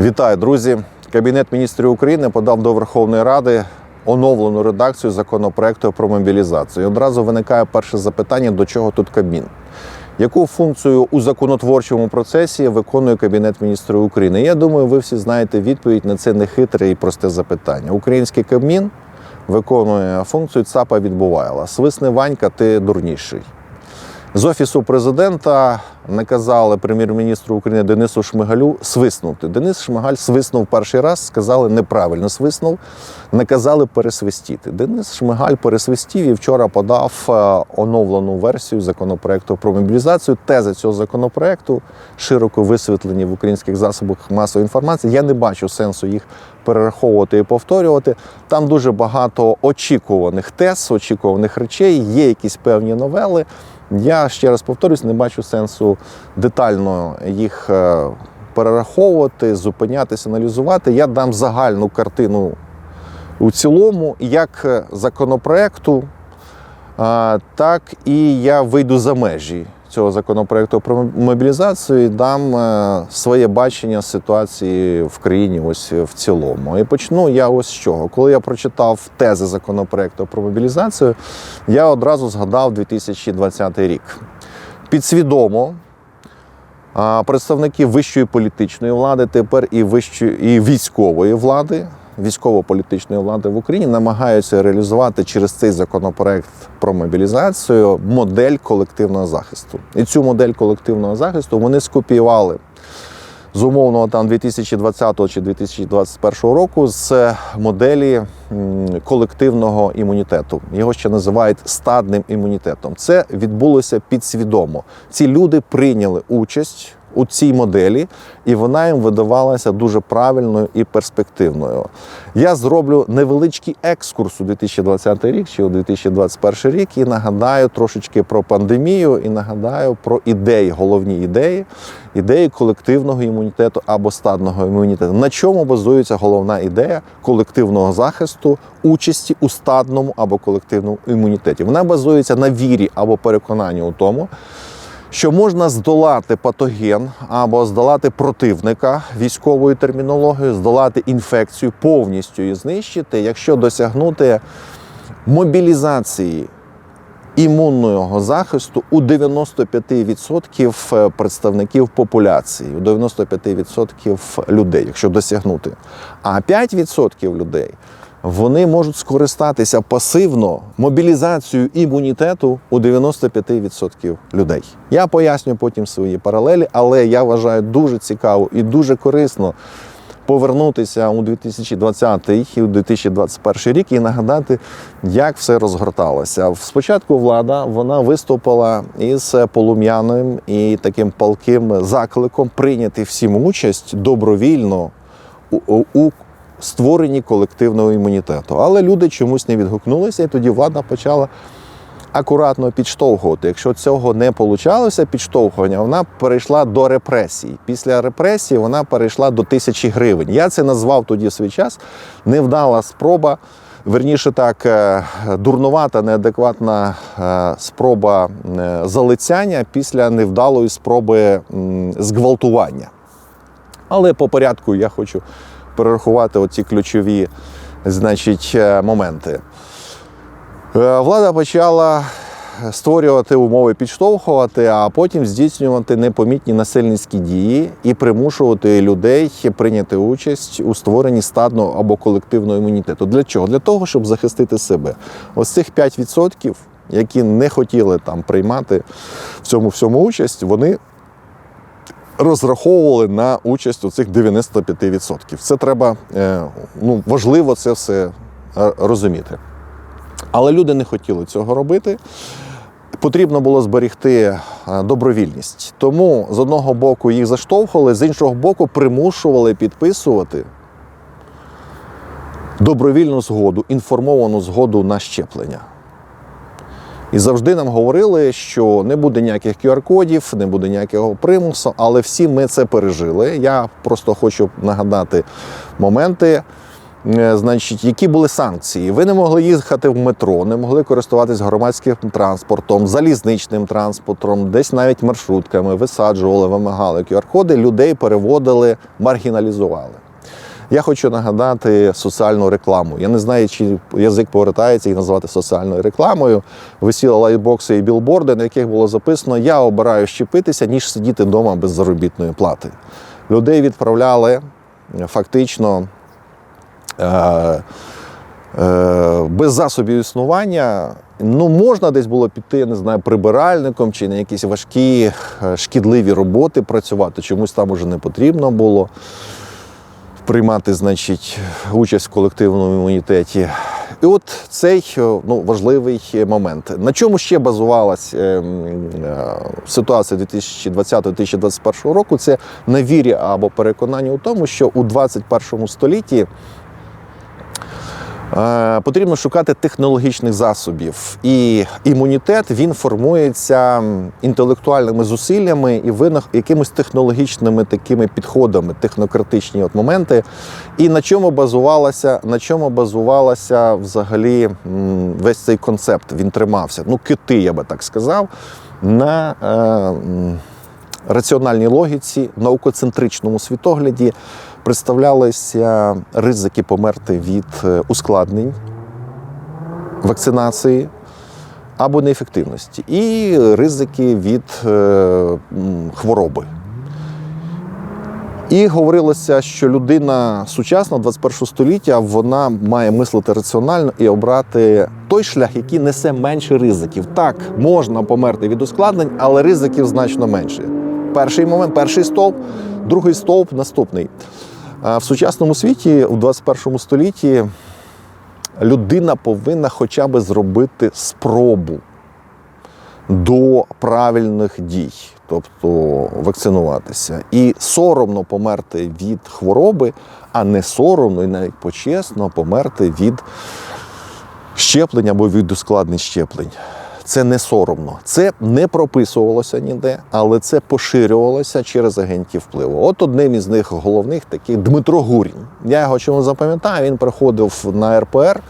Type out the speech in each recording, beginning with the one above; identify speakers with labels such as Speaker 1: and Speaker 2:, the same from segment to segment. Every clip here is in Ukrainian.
Speaker 1: Вітаю, друзі! Кабінет міністрів України подав до Верховної Ради оновлену редакцію законопроекту про мобілізацію. І одразу виникає перше запитання: до чого тут Кабмін? Яку функцію у законотворчому процесі виконує Кабінет міністрів України? Я думаю, ви всі знаєте відповідь на це нехитре і просте запитання. Український Кабмін виконує функцію ЦАПа відбувайла. Свисни Ванька, ти дурніший. З офісу президента наказали прем'єр-міністру України Денису Шмигалю свиснути. Денис Шмигаль свиснув перший раз, сказали неправильно свиснув, наказали пересвистіти. Денис Шмигаль пересвистів і вчора подав е, оновлену версію законопроекту про мобілізацію. Тези цього законопроекту широко висвітлені в українських засобах масової інформації. Я не бачу сенсу їх перераховувати і повторювати. Там дуже багато очікуваних тез, очікуваних речей, є якісь певні новели. Я ще раз повторюсь, не бачу сенсу детально їх е, перераховувати, зупинятися, аналізувати. Я дам загальну картину у цілому, як е, законопроекту, так і я вийду за межі цього законопроекту про мобілізацію і дам е, своє бачення ситуації в країні ось в цілому. І почну я ось з чого. Коли я прочитав тези законопроекту про мобілізацію, я одразу згадав 2020 рік. Підсвідомо представники вищої політичної влади, тепер і вищої і військової влади, військово-політичної влади в Україні намагаються реалізувати через цей законопроект про мобілізацію модель колективного захисту. І цю модель колективного захисту вони скопіювали з умовного там 2020 чи 2021 року з моделі колективного імунітету. Його ще називають стадним імунітетом. Це відбулося підсвідомо. Ці люди прийняли участь у цій моделі, і вона їм видавалася дуже правильною і перспективною. Я зроблю невеличкий екскурс у 2020 рік чи у 2021 рік і нагадаю трошечки про пандемію, і нагадаю про ідеї, головні ідеї, ідеї колективного імунітету або стадного імунітету. На чому базується головна ідея колективного захисту, участі у стадному або колективному імунітеті? Вона базується на вірі або переконанні у тому що можна здолати патоген або здолати противника військовою термінологією, здолати інфекцію, повністю її знищити, якщо досягнути мобілізації імунного захисту у 95% представників популяції, у 95% людей, якщо досягнути. А 5% людей вони можуть скористатися пасивно мобілізацією імунітету у 95% людей. Я поясню потім свої паралелі, але я вважаю дуже цікаво і дуже корисно повернутися у 2020 і у 2021 рік і нагадати, як все розгорталося. Спочатку влада вона виступила із полум'яним і таким палким закликом прийняти всім участь добровільно у, у створенні колективного імунітету. Але люди чомусь не відгукнулися, і тоді влада почала акуратно підштовхувати. Якщо цього не получалося, підштовхування, вона перейшла до репресій. Після репресій вона перейшла до тисячі гривень. Я це назвав тоді в свій час невдала спроба. Верніше так, е, дурнувата, неадекватна е, спроба е, залицяння після невдалої спроби зґвалтування. Але по порядку я хочу перерахувати оці ключові значить, моменти. Влада почала створювати умови, підштовхувати, а потім здійснювати непомітні насильницькі дії і примушувати людей прийняти участь у створенні стадного або колективного імунітету. Для чого? Для того, щоб захистити себе. Ось цих 5%, які не хотіли там приймати в цьому всьому участь, вони розраховували на участь у цих 95%. Це треба ну, важливо це все розуміти. Але люди не хотіли цього робити. Потрібно було зберегти добровільність. Тому з одного боку їх заштовхували, з іншого боку, примушували підписувати добровільну згоду, інформовану згоду на щеплення. І завжди нам говорили, що не буде ніяких QR-кодів, не буде ніякого примусу, але всі ми це пережили. Я просто хочу нагадати моменти, Е, Значить, які були санкції? Ви не могли їхати в метро, не могли користуватись громадським транспортом, залізничним транспортом, десь навіть маршрутками, висаджували, вимагали QR-коди, людей переводили, маргіналізували. Я хочу нагадати соціальну рекламу. Я не знаю, чи язик повертається їх назвати соціальною рекламою. Висіли лайтбокси і білборди, на яких було записано: Я обираю щепитися, ніж сидіти вдома без заробітної плати. Людей відправляли е, фактично е, е, без засобів існування. Ну, можна десь було піти, не знаю, прибиральником чи на якісь важкі е, шкідливі роботи працювати. Чомусь там уже не потрібно було приймати, значить, участь в колективному імунітеті. І от цей е, ну, важливий момент. На чому ще базувалась е, е, ситуація 2020-2021 року? Це на вірі або переконанні у тому, що у 21 столітті Е, Потрібно шукати технологічних засобів, і імунітет він формується інтелектуальними зусиллями і винах якимись технологічними такими підходами, технократичні от моменти. І на чому базувалася, на чому базувалася взагалі весь цей концепт? Він тримався. Ну, кити, я би так сказав, на е, раціональній логіці, наукоцентричному світогляді представлялися ризики померти від е, ускладнень вакцинації або неефективності, і ризики від е, хвороби. І говорилося, що людина сучасна 21 століття вона має мислити раціонально і обрати той шлях, який несе менше ризиків. Так, можна померти від ускладнень, але ризиків значно менше. Перший момент, перший стовп, другий стовп, наступний. В сучасному світі, у 21 столітті, людина повинна хоча б зробити спробу до правильних дій, тобто вакцинуватися. І соромно померти від хвороби, а не соромно і навіть почесно померти від щеплень або від ускладнень щеплень. Це не соромно. Це не прописувалося ніде, але це поширювалося через агентів впливу. От одним із них головних таких Дмитро Гурін. Я його чому запам'ятаю, він приходив на РПР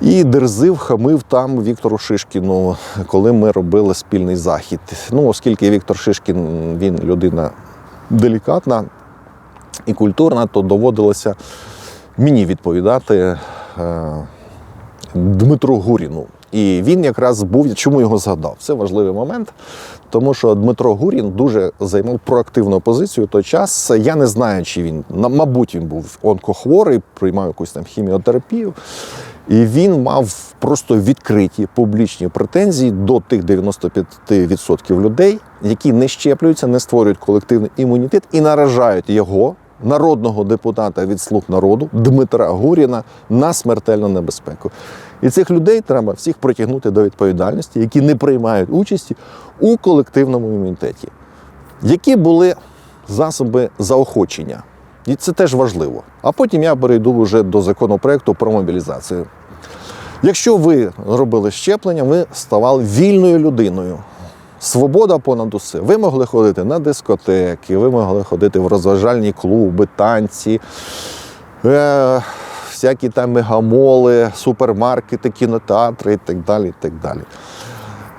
Speaker 1: і дерзив, хамив там Віктору Шишкіну, коли ми робили спільний захід. Ну, оскільки Віктор Шишкін він людина делікатна і культурна, то доводилося мені відповідати е, Дмитру Гуріну. І він якраз був, чому його згадав? Це важливий момент, тому що Дмитро Гурін дуже займав проактивну позицію той час. Я не знаю, чи він, мабуть, він був онкохворий, приймав якусь там хіміотерапію. І він мав просто відкриті публічні претензії до тих 95% людей, які не щеплюються, не створюють колективний імунітет і наражають його, народного депутата від слуг народу Дмитра Гуріна, на смертельну небезпеку. І цих людей треба всіх притягнути до відповідальності, які не приймають участі у колективному імунітеті. Які були засоби заохочення? І це теж важливо. А потім я перейду вже до законопроекту про мобілізацію. Якщо ви робили щеплення, ви ставали вільною людиною. Свобода понад усе. Ви могли ходити на дискотеки, ви могли ходити в розважальні клуби, танці, е, всякі там мегамоли, супермаркети, кінотеатри і так далі. І, так далі.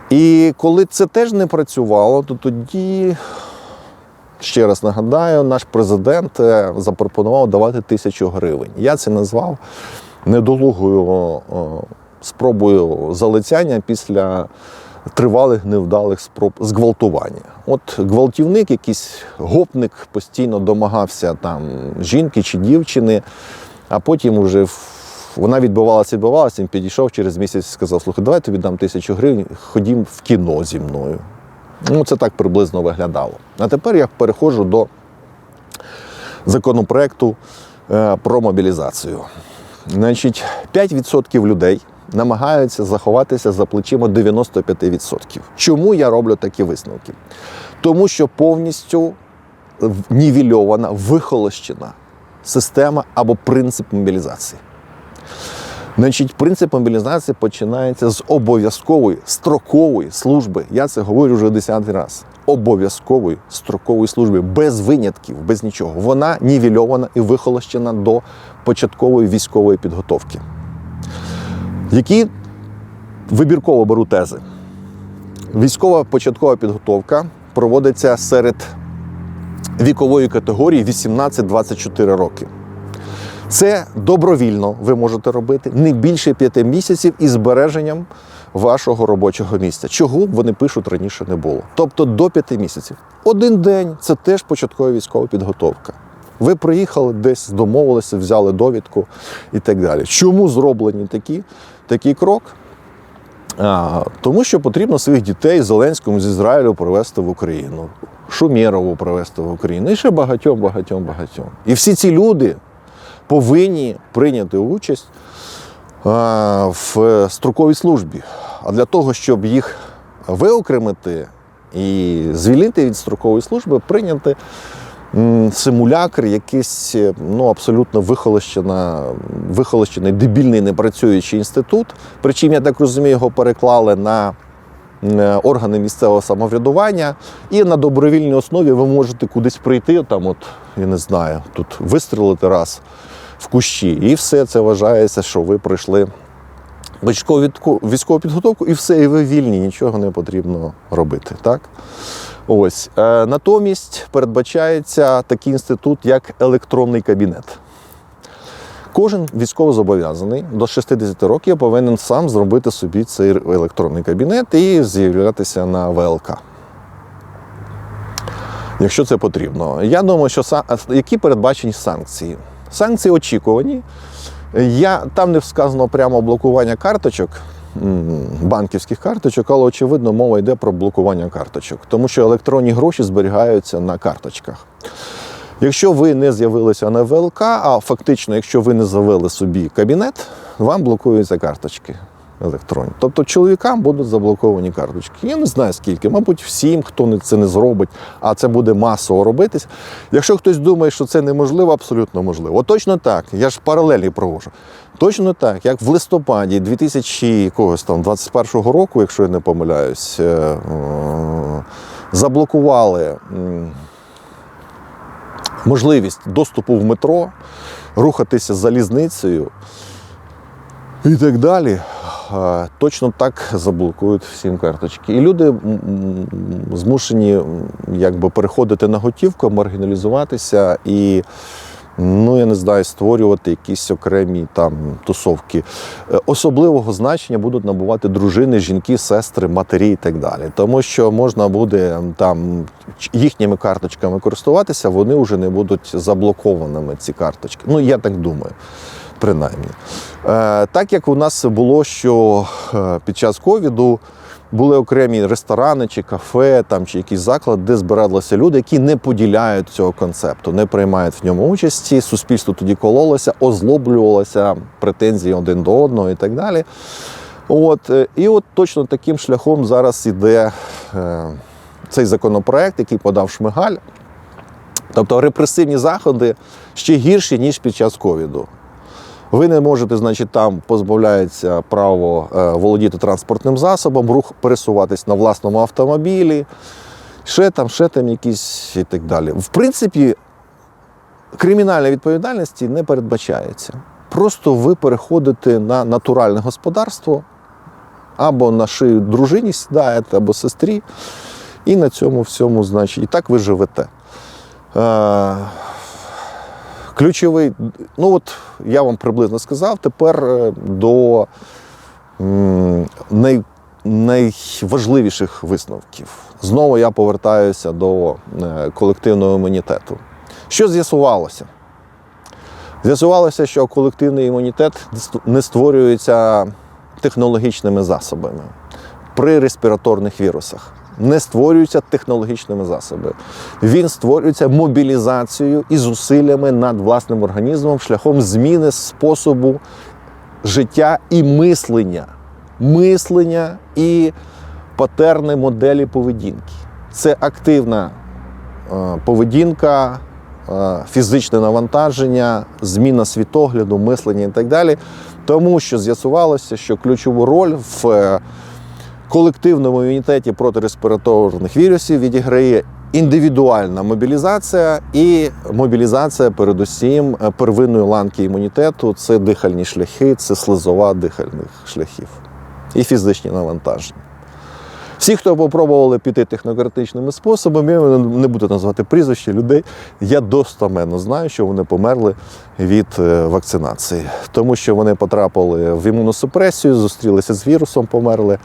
Speaker 1: і коли це теж не працювало, то тоді Ще раз нагадаю, наш президент е, запропонував давати тисячу гривень. Я це назвав недолугою спробою залицяння після тривалих невдалих спроб зґвалтування. От гвалтівник, якийсь гопник постійно домагався там жінки чи дівчини, а потім уже вона відбувалася, відбувалася, він підійшов через місяць і сказав: слухай, давай тобі дам тисячу гривень, ходім в кіно зі мною. Ну, це так приблизно виглядало. А тепер я переходжу до законопроекту е, про мобілізацію. Значить, 5% людей намагаються заховатися за плечима 95%. Чому я роблю такі висновки? Тому що повністю нівельована, вихолощена система або принцип мобілізації. Значить, принцип мобілізації починається з обов'язкової строкової служби. Я це говорю вже десятий раз. Обов'язкової строкової служби без винятків, без нічого. Вона нівельована і вихолощена до початкової військової підготовки. Які вибірково беру тези. Військова початкова підготовка проводиться серед вікової категорії 18-24 роки. Це добровільно ви можете робити не більше п'яти місяців із збереженням вашого робочого місця. Чого вони пишуть раніше не було. Тобто до п'яти місяців. Один день це теж початкова військова підготовка. Ви приїхали десь, домовилися, взяли довідку і так далі. Чому зроблені такі, такий крок? А, тому що потрібно своїх дітей Зеленському з Ізраїлю привезти в Україну, Шумєрову привезти в Україну і ще багатьом, багатьом, багатьом. І всі ці люди повинні прийняти участь в строковій службі. А для того, щоб їх виокремити і звільнити від строкової служби, прийняти симулякр, якийсь ну, абсолютно вихолощений, дебільний, непрацюючий інститут. Причому, я так розумію, його переклали на органи місцевого самоврядування, і на добровільній основі ви можете кудись прийти, там, от, я не знаю, тут вистрілити раз в кущі, і все це вважається, що ви пройшли військову підготовку, і все, і ви вільні, нічого не потрібно робити. Так? Ось. Е, натомість передбачається такий інститут, як електронний кабінет. Кожен військовозобов'язаний до 60 років повинен сам зробити собі цей електронний кабінет і з'являтися на ВЛК. Якщо це потрібно. Я думаю, що які передбачені санкції? Санкції очікувані. Я, там не сказано прямо блокування карточок, банківських карточок, але очевидно мова йде про блокування карточок, тому що електронні гроші зберігаються на карточках. Якщо ви не з'явилися на ВЛК, а фактично, якщо ви не завели собі кабінет, вам блокуються карточки електронні. Тобто чоловікам будуть заблоковані карточки. Я не знаю скільки, мабуть, всім, хто це не зробить, а це буде масово робитись. Якщо хтось думає, що це неможливо, абсолютно можливо. Точно так, я ж паралелі провожу. Точно так, як в листопаді 2021 року, якщо я не помиляюсь, е, заблокували. Можливість доступу в метро, рухатися залізницею і так далі. Точно так заблокують всім карточки. І люди змушені якби переходити на готівку, маргіналізуватися і. Ну, я не знаю, створювати якісь окремі там тусовки. Е, Особливого значення будуть набувати дружини, жінки, сестри, матері і так далі. Тому що можна буде там їхніми карточками користуватися, вони вже не будуть заблокованими, ці карточки. Ну, я так думаю, принаймні. Е, так як у нас було, що е, під час ковіду були окремі ресторани чи кафе, там, чи якісь заклади, де збиралися люди, які не поділяють цього концепту, не приймають в ньому участі. Суспільство тоді кололося, озлоблювалося претензії один до одного і так далі. От, е, і от точно таким шляхом зараз іде е, цей законопроект, який подав Шмигаль. Тобто репресивні заходи ще гірші, ніж під час ковіду. Ви не можете, значить, там позбавляється право е, володіти транспортним засобом, рух пересуватись на власному автомобілі, ще там, ще там якісь і так далі. В принципі, кримінальної відповідальності не передбачається. Просто ви переходите на натуральне господарство або на шию дружині сідаєте, або сестрі, і на цьому всьому, значить, і так ви живете. Ключовий, ну от я вам приблизно сказав, тепер е, до най, найважливіших висновків. Знову я повертаюся до е, колективного імунітету. Що з'ясувалося? З'ясувалося, що колективний імунітет не створюється технологічними засобами при респіраторних вірусах. Не створюється технологічними засобами. Він створюється мобілізацією і зусиллями над власним організмом шляхом зміни способу життя і мислення. Мислення і патерни моделі поведінки. Це активна е, поведінка е, фізичне навантаження, зміна світогляду, мислення і так далі. Тому що з'ясувалося, що ключову роль в е, колективному імунітеті проти респіраторних вірусів відіграє індивідуальна мобілізація і мобілізація, передусім, первинної ланки імунітету. Це дихальні шляхи, це слизова дихальних шляхів і фізичні навантаження. Всі, хто попробували піти технократичними способами, я не буду назвати прізвища людей, я достаменно знаю, що вони померли від е, вакцинації, тому що вони потрапили в імуносупресію, зустрілися з вірусом, померли,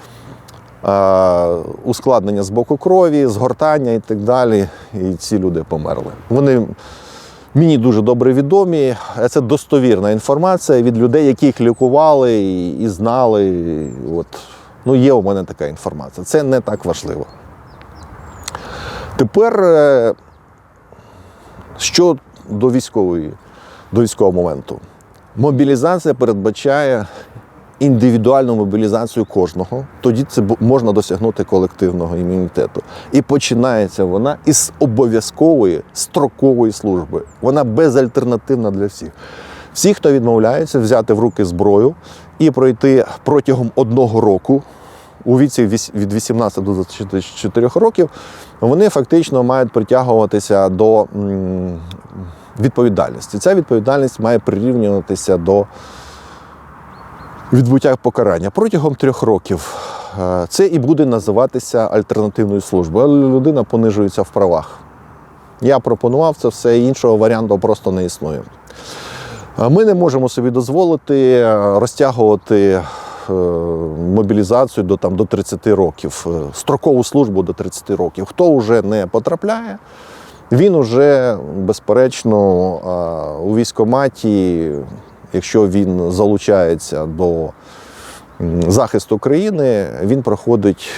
Speaker 1: ускладнення з боку крові, згортання і так далі. І ці люди померли. Вони мені дуже добре відомі. Це достовірна інформація від людей, яких лікували і, і знали. От. Ну, є у мене така інформація. Це не так важливо. Тепер е, що до військової, до військового моменту. Мобілізація передбачає індивідуальну мобілізацію кожного. Тоді це можна досягнути колективного імунітету. І починається вона із обов'язкової строкової служби. Вона безальтернативна для всіх. Всі, хто відмовляється взяти в руки зброю і пройти протягом одного року у віці від 18 до 24 років, вони фактично мають притягуватися до відповідальності. Ця відповідальність має прирівнюватися до відбуття покарання протягом трьох років. Е, Це і буде називатися альтернативною службою, але людина понижується в правах. Я пропонував це все, іншого варіанту просто не існує. Ми не можемо собі дозволити е, розтягувати е, мобілізацію до, там, до 30 років, е, строкову службу до 30 років. Хто вже не потрапляє, він уже, безперечно, е, у військкоматі, якщо він залучається до захисту країни, він проходить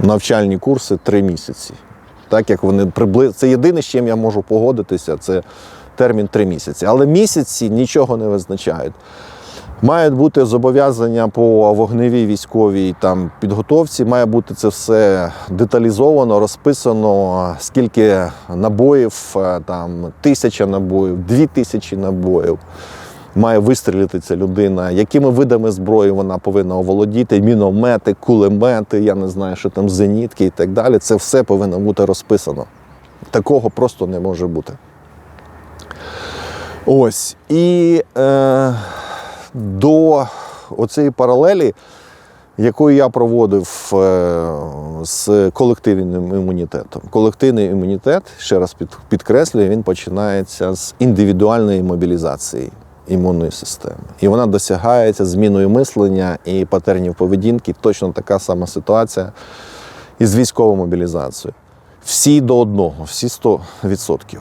Speaker 1: навчальні курси три місяці. Так як вони приблизно. Це єдине, з чим я можу погодитися, це термін три місяці. Але місяці нічого не визначають. Мають бути зобов'язання по вогневій військовій там, підготовці, має бути це все деталізовано, розписано, скільки набоїв, е, там, тисяча набоїв, дві тисячі набоїв. Має вистрілити ця людина, якими видами зброї вона повинна оволодіти, міномети, кулемети, я не знаю, що там зенітки і так далі. Це все повинно бути розписано. Такого просто не може бути. Ось. І е, до оцієї паралелі, яку я проводив е, з колективним імунітетом. Колективний імунітет, ще раз підкреслюю, він починається з індивідуальної мобілізації імунної системи. І вона досягається зміною мислення і патернів поведінки. Точно така сама ситуація із військовою мобілізацією. Всі до одного, всі 100%.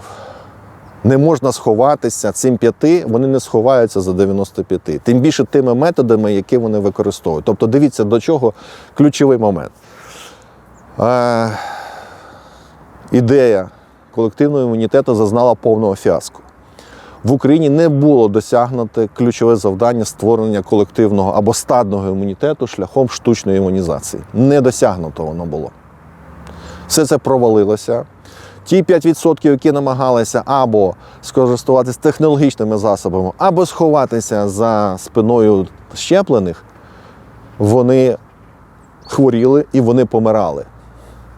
Speaker 1: Не можна сховатися цим п'яти, вони не сховаються за 95. Тим більше тими методами, які вони використовують. Тобто, дивіться, до чого ключовий момент. Е, ідея колективного імунітету зазнала повного фіаско. В Україні не було досягнуте ключове завдання створення колективного або стадного імунітету шляхом штучної імунізації. Не досягнуто воно було. Все це провалилося. Ті 5%, які намагалися або скористуватися технологічними засобами, або сховатися за спиною щеплених, вони хворіли і вони помирали.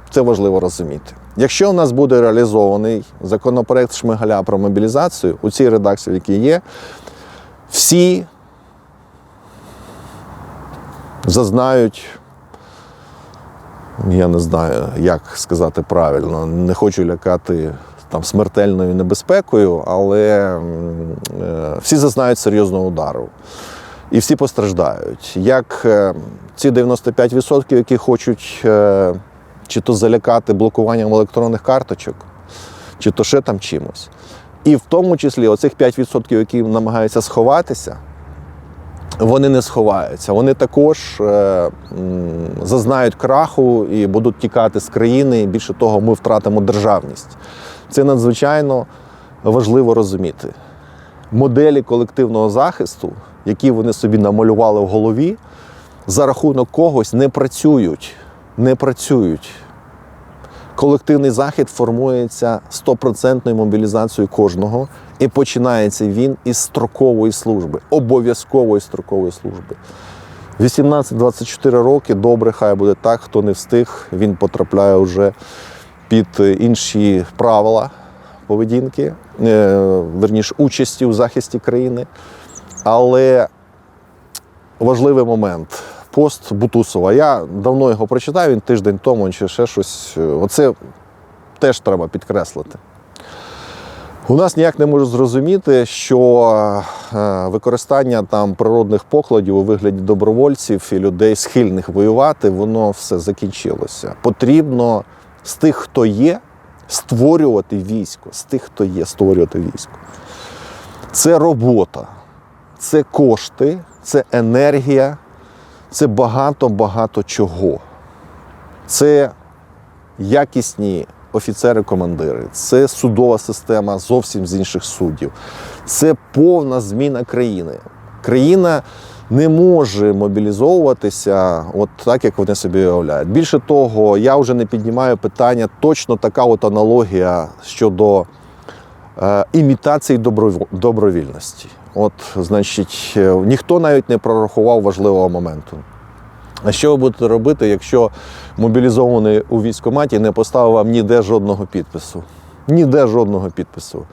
Speaker 1: Це важливо розуміти. Якщо у нас буде реалізований законопроект Шмигаля про мобілізацію у цій редакції, в якій є, всі зазнають я не знаю, як сказати правильно, не хочу лякати там смертельною небезпекою, але е, всі зазнають серйозного удару. І всі постраждають. Як е, ці 95%, які хочуть е, чи то залякати блокуванням електронних карточок, чи то ще там чимось. І в тому числі оцих 5%, які намагаються сховатися, вони не сховаються. Вони також е, зазнають краху і будуть тікати з країни. Більше того, ми втратимо державність. Це надзвичайно важливо розуміти. Моделі колективного захисту, які вони собі намалювали в голові, за рахунок когось не працюють. Не працюють. Колективний захід формується стопроцентною мобілізацією кожного, і починається він із строкової служби, обов'язкової строкової служби. 18-24 роки добре, хай буде так. Хто не встиг, він потрапляє вже під інші правила поведінки, е, верніше участі у захисті країни. Але важливий момент. Пост Бутусова. Я давно його прочитав, він тиждень тому чи ще щось. Оце теж треба підкреслити. У нас ніяк не можу зрозуміти, що е, використання там природних покладів у вигляді добровольців і людей, схильних воювати, воно все закінчилося. Потрібно з тих, хто є, створювати військо, з тих, хто є, створювати військо. Це робота, це кошти, це енергія, це багато-багато чого. Це якісні офіцери-командири, це судова система зовсім з інших суддів. Це повна зміна країни. Країна не може мобілізовуватися от так, як вони собі уявляють. Більше того, я вже не піднімаю питання, точно така от аналогія щодо е, імітації добровільності. От, значить, е, ніхто навіть не прорахував важливого моменту. А що ви будете робити, якщо мобілізований у військкоматі не поставив вам ніде жодного підпису? Ніде жодного підпису.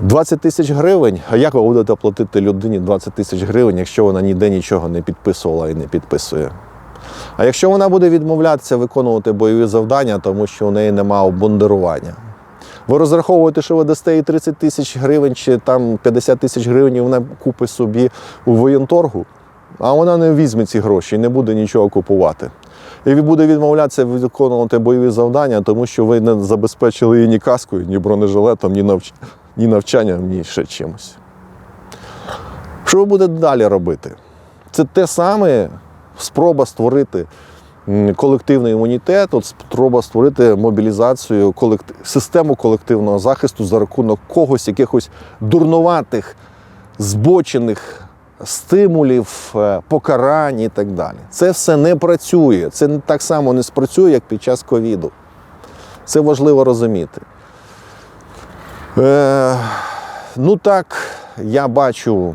Speaker 1: 20 тисяч гривень. А як ви будете платити людині 20 тисяч гривень, якщо вона ніде нічого не підписувала і не підписує? А якщо вона буде відмовлятися виконувати бойові завдання, тому що у неї немає обмундирування? Ви розраховуєте, що ви дасте їй 30 тисяч гривень чи там 50 тисяч гривень, і вона купить собі у воєнторгу, а вона не візьме ці гроші і не буде нічого купувати. І він буде відмовлятися виконувати бойові завдання, тому що ви не забезпечили її ні каскою, ні бронежилетом, ні, навч... ні навчанням, ні ще чимось. Що ви будете далі робити? Це те саме спроба створити колективний імунітет, от спроба створити мобілізацію, систему колективного захисту за рахунок когось, якихось дурнуватих, збочених стимулів, е, покарань і так далі. Це все не працює. Це так само не спрацює, як під час ковіду. Це важливо розуміти. Е, ну так, я бачу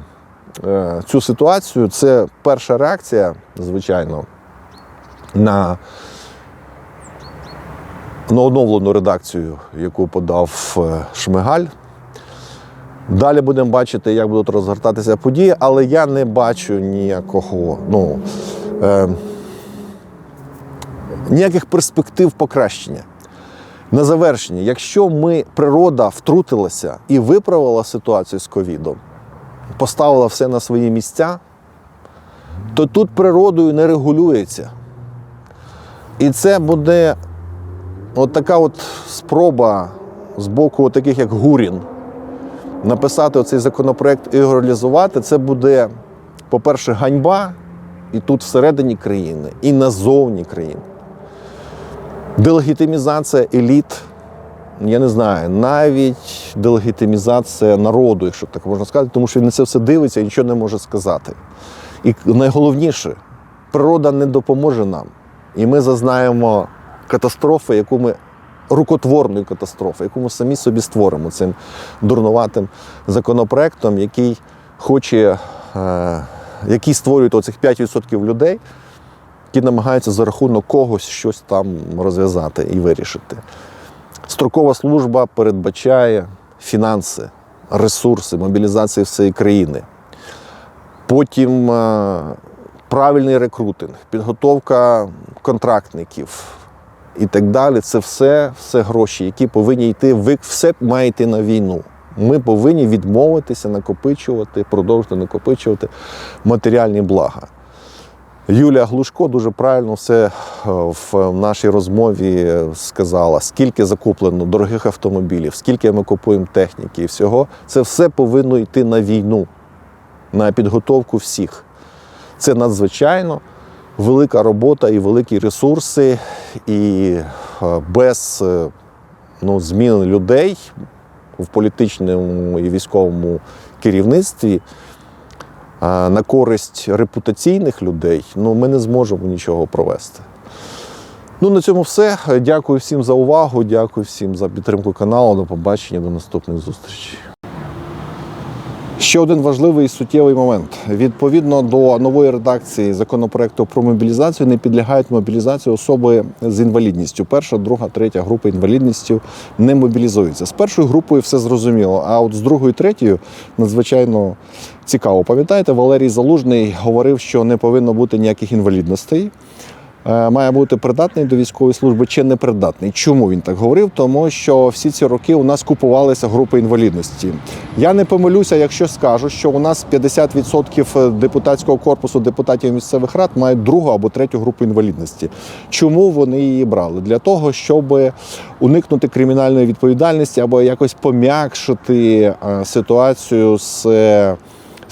Speaker 1: е, цю ситуацію. Це перша реакція, звичайно, на, на оновлену редакцію, яку подав е, Шмигаль. Далі будемо бачити, як будуть розгортатися події, але я не бачу ніякого, ну, е, ніяких перспектив покращення. На завершення, якщо ми природа втрутилася і виправила ситуацію з ковідом, поставила все на свої місця, то тут природою не регулюється. І це буде от така от спроба з боку таких, як Гурін, написати оцей законопроект і його реалізувати, це буде, по-перше, ганьба і тут всередині країни, і назовні країни. Делегітимізація еліт, я не знаю, навіть делегітимізація народу, якщо так можна сказати, тому що він на це все дивиться і нічого не може сказати. І найголовніше, природа не допоможе нам. І ми зазнаємо катастрофи, яку ми рукотворної катастрофи, яку ми самі собі створимо цим дурнуватим законопроектом, який хоче, е, який створює оцих 5% людей, які намагаються за рахунок когось щось там розв'язати і вирішити. Строкова служба передбачає фінанси, ресурси, мобілізацію всієї країни. Потім е, правильний рекрутинг, підготовка контрактників і так далі. Це все, все гроші, які повинні йти. Ви все має йти на війну. Ми повинні відмовитися, накопичувати, продовжувати накопичувати матеріальні блага. Юлія Глушко дуже правильно все е, в нашій розмові сказала, скільки закуплено дорогих автомобілів, скільки ми купуємо техніки і всього. Це все повинно йти на війну, на підготовку всіх. Це надзвичайно велика робота і великі ресурси, і е, без е, ну, змін людей в політичному і військовому керівництві на користь репутаційних людей, ну ми не зможемо нічого провести. Ну, на цьому все. Дякую всім за увагу. Дякую всім за підтримку каналу. До побачення, до наступних зустрічей. Ще один важливий і суттєвий момент. Відповідно до нової редакції законопроекту про мобілізацію не підлягають мобілізації особи з інвалідністю. Перша, друга, третя група інвалідністю не мобілізуються. З першою групою все зрозуміло. А от з другою, третьою надзвичайно цікаво. Пам'ятаєте, Валерій Залужний говорив, що не повинно бути ніяких інвалідностей. Е, Має бути придатний до військової служби чи непридатний. Чому він так говорив? Тому що всі ці роки у нас купувалися групи інвалідності. Я не помилюся, якщо скажу, що у нас 50% депутатського корпусу депутатів місцевих рад мають другу або третю групу інвалідності. Чому вони її брали? Для того, щоб уникнути кримінальної відповідальності або якось пом'якшити е, ситуацію з.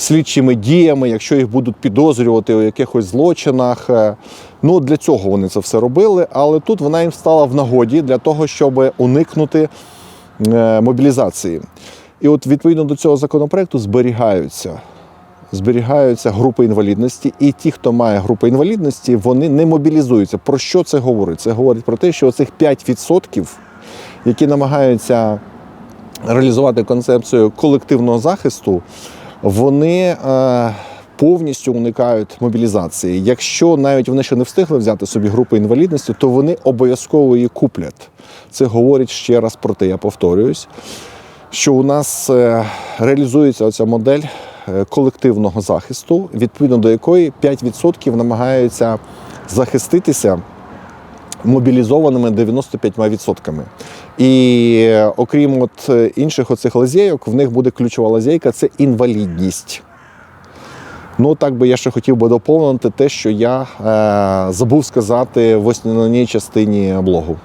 Speaker 1: Слідчими діями, якщо їх будуть підозрювати у якихось злочинах. Е, Ну, для цього вони це все робили, але тут вона їм стала в нагоді для того, щоб уникнути е, мобілізації. І от відповідно до цього законопроекту зберігаються. Зберігаються групи інвалідності, і ті, хто має групу інвалідності, вони не мобілізуються. Про що це говорить? Це говорить про те, що оцих 5%, які намагаються реалізувати концепцію колективного захисту, вони е, повністю уникають мобілізації. Якщо навіть вони ще не встигли взяти собі групу інвалідності, то вони обов'язково її куплять. Це говорить ще раз про те, я повторююсь, що у нас е, реалізується оця модель е, колективного захисту, відповідно до якої 5% намагаються захиститися мобілізованими 95%. І е, окрім от е, інших оцих лазейок, в них буде ключова лазейка це інвалідність. Ну, так би я ще хотів би доповнити те, що я е, забув сказати в основній частині блогу.